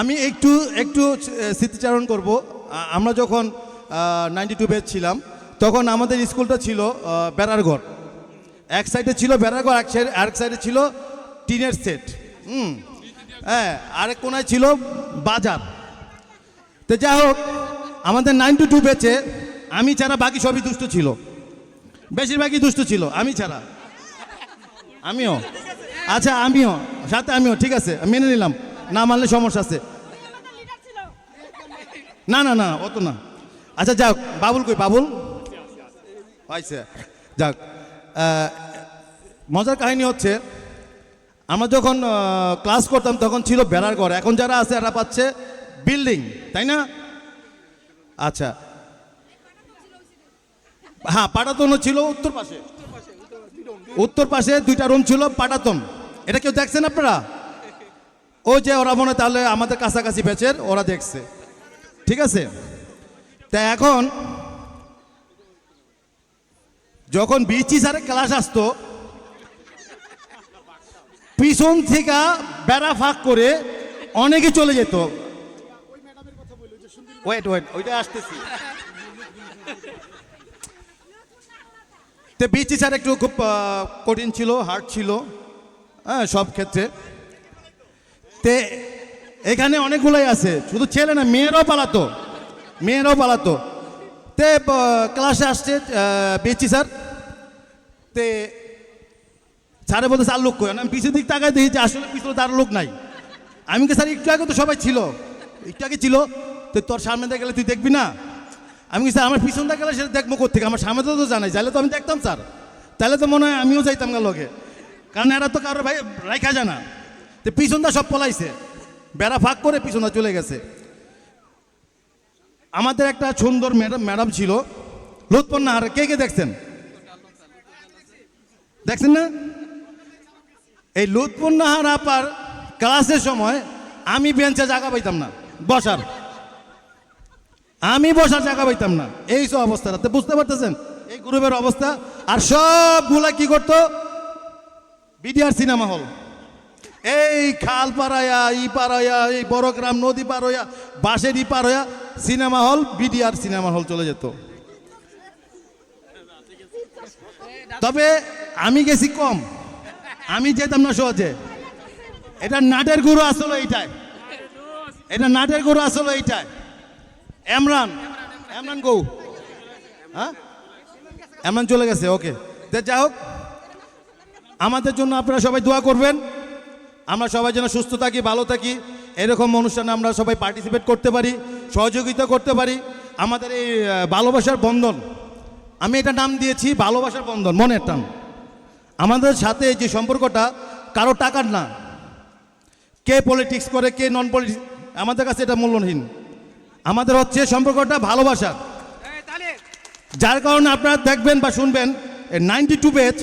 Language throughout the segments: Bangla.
আমি একটু একটু স্মৃতিচারণ করব। আমরা যখন নাইনটি টু বেচ ছিলাম, তখন আমাদের স্কুলটা ছিল বেড়ারঘর। এক সাইডে ছিল বেড়ারঘর, এক সাইডে, আরেক সাইডে ছিল টিনের সেট। হুম হ্যাঁ আরেক কোনায় ছিল বাজার। তো যাই হোক, আমাদের নাইনটি টু বেচে আমি ছাড়া বাকি সবই দুষ্ট ছিল। বেশিরভাগই দুষ্ট ছিল, আমি ছাড়া। আমিও। আচ্ছা আমিও। সাথে আমিও, ঠিক আছে, মেনে নিলাম। না মানলে সমস্যা আছে। না না না, অত না। আচ্ছা যাক, বাবুল কই, বাবুল? আচ্ছা যাক মজার কাহিনী হচ্ছে, আমরা যখন ক্লাস করতাম তখন ছিল বেড়ার ঘর। এখন যারা আছে, এরা পাচ্ছে বিল্ডিং তাই না? আচ্ছা। হ্যাঁ পাটাতনও ছিল উত্তর পাশে। উত্তর পাশে, দুইটা রুম ছিল, পাটাতন। এটা কেউ দেখছেন আপনারা? ওই যে ওরা মনে তাহলে আমাদের কাছাকাছি বেচের ওরা দেখছে। ঠিক আছে? তা এখন, যখন বিচি স্যারে ক্লাস আসতো, পিছন থেকে বেড়া ফাঁক করে অনেকে চলে যেত। ওয়েট ওয়েট ওইটা আসতেছি। তো বিচি স্যার একটু খুব কঠিন ছিল হার্ড ছিল হ্যাঁ সব ক্ষেত্রে। তে, এখানে অনেকগুলোই আছে। শুধু ছেলে না, মেয়েরাও পালাতো। মেয়েরাও পালাতো। তে ক্লাসে আসছে বেচি স্যার। তে, স্যারে বলতে স্যার লোক কই? আমি পিছের দিক তাকায় দেখি যে আসলে পিছনে তার লোক নাই। আমি কি স্যার, একটু আগে তো সবাই ছিল। একটু আগে ছিল। তো, তোর সামনে দিয়ে গেলে তুই দেখবি না? আমি কি স্যার, আমার পিছন পিছনটা গেলে সেটা দেখব কোথেকে আমার সামনে তো জানাই। যাইলে তো আমি দেখতাম, স্যার। তাহলে তো মনে হয় আমিও যাইতাম গা লগে। কারণ এরা তো কারোর ভাই রাখা যায় না। তো পিছনটা সব পলাইছে। বেড়া ফাঁক করে পিছনটা চলে গেছে। আমাদের একটা সুন্দর ম্যাডাম ম্যাডাম ছিল। লুৎপন্ন আর কে কে দেখছেন? দেখছেন না? এই লুৎপন্নাহার আপার ক্লাসের সময় আমি বেঞ্চে জায়গা পাইতাম না, বসার। আমি বসার জায়গা পাইতাম না। এই সব অবস্থাটা, তো বুঝতে পারতেছেন? এই গ্রুপের অবস্থা। আর সবগুলা কি করতো? BDR cinema hall. এই খাল পাড়ায়া, ই পাড়ায়া, এই বড় গ্রাম, নদী পার হইয়া ই পার হইয়া cinema hall, BDR cinema hall চলে যেত। তবে আমি গেছি কম। আমি যেতাম না সহজে। এটা নাটের গুরু আসলে এইটাই। এটা নাটের গুরু আসলে এইটাই। এমরান। এমরান গৌ। হ্যাঁ? এমরান চলে গেছে, ওকে। যাই হোক, আমাদের জন্য আপনারা সবাই দোয়া করবেন। আমরা সবাই যেন সুস্থ থাকি, ভালো থাকি, এরকম অনুষ্ঠানে আমরা সবাই পার্টিসিপেট করতে পারি, সহযোগিতা করতে পারি। আমাদের এই ভালোবাসার বন্ধন, আমি এটা নাম দিয়েছি ভালোবাসার বন্ধন, মনের টান। আমাদের সাথে যে সম্পর্কটা, কারও টাকার না। কে পলিটিক্স করে, কে নন পলিটিক্স আমাদের কাছে এটা মূল্যহীন। আমাদের হচ্ছে সম্পর্কটা ভালোবাসার যার কারণে আপনারা দেখবেন বা শুনবেন নাইনটি টু বেচ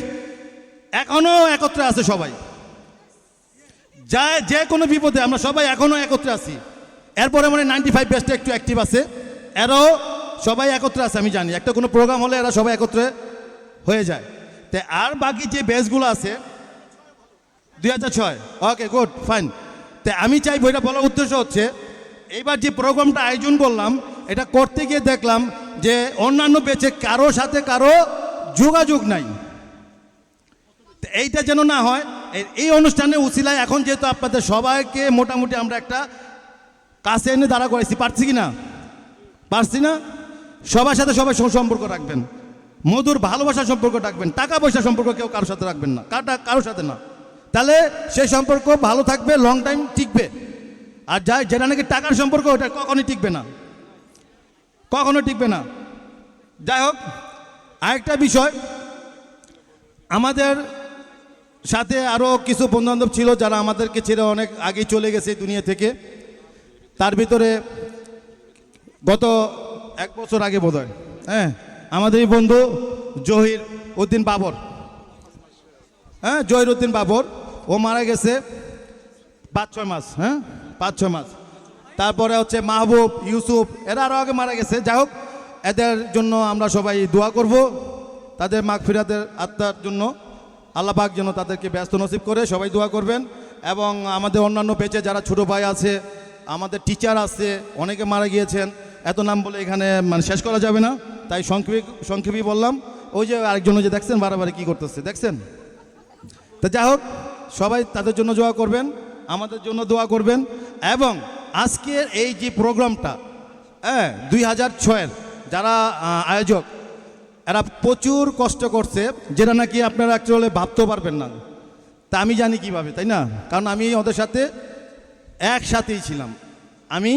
এখনও একত্রে আছে সবাই। যা যে কোনো বিপদে, আমরা সবাই এখনও একত্রে আছি। এরপরে মানে নাইনটি ফাইভ বেচটা একটু অ্যাক্টিভ আছে। এরাও সবাই একত্রে আছে, আমি জানি। একটা কোনো প্রোগ্রাম হলে এরা সবাই একত্রে হয়ে যায়। তো আর বাকি যে বেচগুলো আছে, দুই হাজার ছয়। ওকে গুড ফাইন তো আমি চাইব, এটা বলার উদ্দেশ্য হচ্ছে, এইবার যে প্রোগ্রামটা আয়োজন করলাম, এটা করতে গিয়ে দেখলাম যে অন্যান্য বেচে কারও সাথে কারও যোগাযোগ নাই। এইটা যেন না হয় এই- এই অনুষ্ঠানে উসিলায় এখন যেহেতু আপনাদের সবাইকে মোটামুটি আমরা একটা কাছে এনে দাঁড়া করেছি পারছি কি না? পারছি না? সবার সাথে সবাই সম্পর্ক রাখবেন। মধুর ভালোবাসার সম্পর্ক রাখবেন। টাকা পয়সা সম্পর্ক কেউ কারোর সাথে রাখবেন না। কাটা কারোর সাথে না। তাহলে সেই সম্পর্ক ভালো থাকবে লং টাইম টিকবে। আর যা যেটা নাকি টাকার সম্পর্ক, ওটা কখনোই টিকবে না। কখনো টিকবে না। যাই হোক, আরেকটা বিষয়। আমাদের সাথে আরও কিছু বন্ধুবান্ধব ছিল যারা আমাদেরকে ছেড়ে অনেক আগে চলে গেছে দুনিয়া থেকে। তার ভিতরে গত এক বছর আগে বোধ হয়, আমাদের বন্ধু জহির উদ্দিন বাবর হ্যাঁ জহির উদ্দিন বাবর, ও মারা গেছে পাঁচ, ছয় মাস হ্যাঁ পাঁচ, ছয় মাস। তারপরে হচ্ছে মাহবুব, ইউসুফ, এরা আরও আগে মারা গেছে। যাই হোক, এদের জন্য আমরা সবাই দোয়া করব, তাদের মাগ ফিরাতের আত্মার জন্য। আল্লাহ পাক যেন তাদেরকে ব্যস্ত নসিব করে, সবাই দোয়া করবেন। এবং আমাদের অন্যান্য বেঁচে যারা ছোটো ভাই আছে, আমাদের টিচার আছে, অনেকে মারা গিয়েছেন। এত নাম বলে এখানে মানে শেষ করা যাবে না। তাই সংক্ষেপে সংক্ষেপেই বললাম, ওই যে আরেকজন যে দেখছেন বারে কি করতেছে, দেখছেন? তো যাই হোক, সবাই তাদের জন্য দোয়া করবেন, আমাদের জন্য দোয়া করবেন। এবং আজকের এই যে প্রোগ্রামটা হ্যাঁ দুই হাজার ছয়ের যারা আয়োজক এরা প্রচুর কষ্ট করছে, যেটা নাকি আপনারা অ্যাকচুয়ালি ভাবতেও পারবেন না। তা আমি জানি কীভাবে, তাই না? কারণ আমি ওদের সাথে একসাথেই ছিলাম। আমি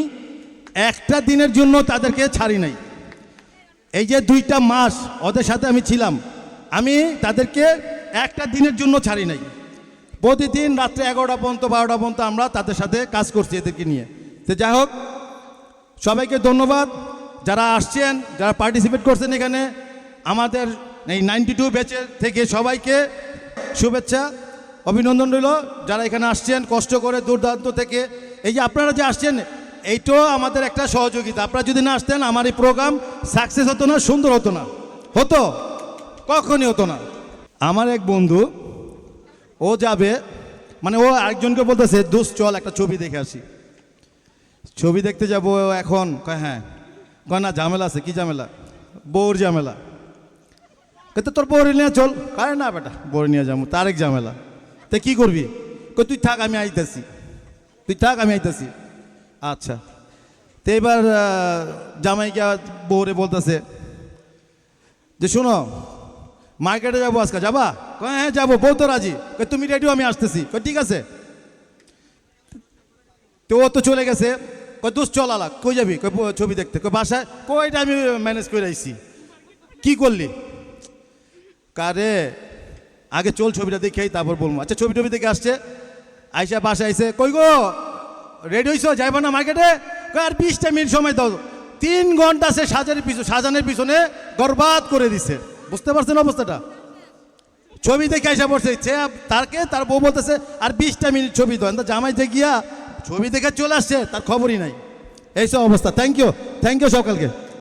একটা দিনের জন্য তাদেরকে ছাড়ি নাই। এই যে দুইটা মাস ওদের সাথে আমি ছিলাম, আমি তাদেরকে একটা দিনের জন্য ছাড়ি নাই। প্রতিদিন রাত্রে এগারোটা পর্যন্ত, বারোটা পর্যন্ত আমরা তাদের সাথে কাজ করছি এদেরকে নিয়ে। তো যাই হোক, সবাইকে ধন্যবাদ। যারা আসছেন, যারা পার্টিসিপেট করছেন এখানে আমাদের এই নাইনটি টু ব্যাচের থেকে সবাইকে শুভেচ্ছা, অভিনন্দন রইল। যারা এখানে আসছেন, কষ্ট করে দুর্দান্ত থেকে, এই যে আপনারা যে আসছেন, এইটাও আমাদের একটা সহযোগিতা। আপনারা যদি না আসতেন, আমার এই প্রোগ্রাম সাকসেস হতো না, সুন্দর হতো না। হতো? কখনই হতো না। আমার এক বন্ধু, ও যাবে মানে ও আরেকজনকে বলতেছে দোষ চল একটা ছবি দেখে আসি। ছবি দেখতে যাব এখন। হ্যাঁ। কয়, না, ঝামেলা আছে। কি ঝামেলা? বউর ঝামেলা। কয় তো তোর বউর নিয়ে চল। কারে না বেটা, বউর নিয়ে যাব তার এক ঝামেলা। তা কি করবি? কই, তুই থাক, আমি আইতেছি। তুই থাক, আমি আইতেছি। আচ্ছা। তো এবার জামাইকে বৌরে বলতেছে যে, শোনো, মার্কেটে যাব আজকে, যাবা? হ্যাঁ যাব, বউ তো রাজি। তুমি রেডিও আমি আসতেছি। ঠিক আছে। তো ও তো চলে গেছে। কই দোষ চল আলা, কই যাবি? কই ছবি দেখতে। কই বাসায় কইটা আমি ম্যানেজ করে আইছি? কি করলি? কারে? আগে চল ছবিটা দেখেই তারপর বলব। আচ্ছা ছবি টবি দেখে আসছে। আইসা বাসা আইসে, কই গো? রেডি হইছো? যাইবা না মার্কেটে? আর বিশটা মিনিট সময় দাও। তিন ঘণ্টা সে সাজানের পিছনে সাজানের পিছনে বরবাদ করে দিছে। বুঝতে পারছেন অবস্থাটা? ছবি দেখে আইসা পড়ছে সে তারকে, তার বউ বলতেছে, আর বিশটা মিনিট ছবি তা জামাই যে গিয়া ছবি দেখে চলে আসছে, তার খবরই নাই। এইসব অবস্থা। Thank you thank you সকালকে।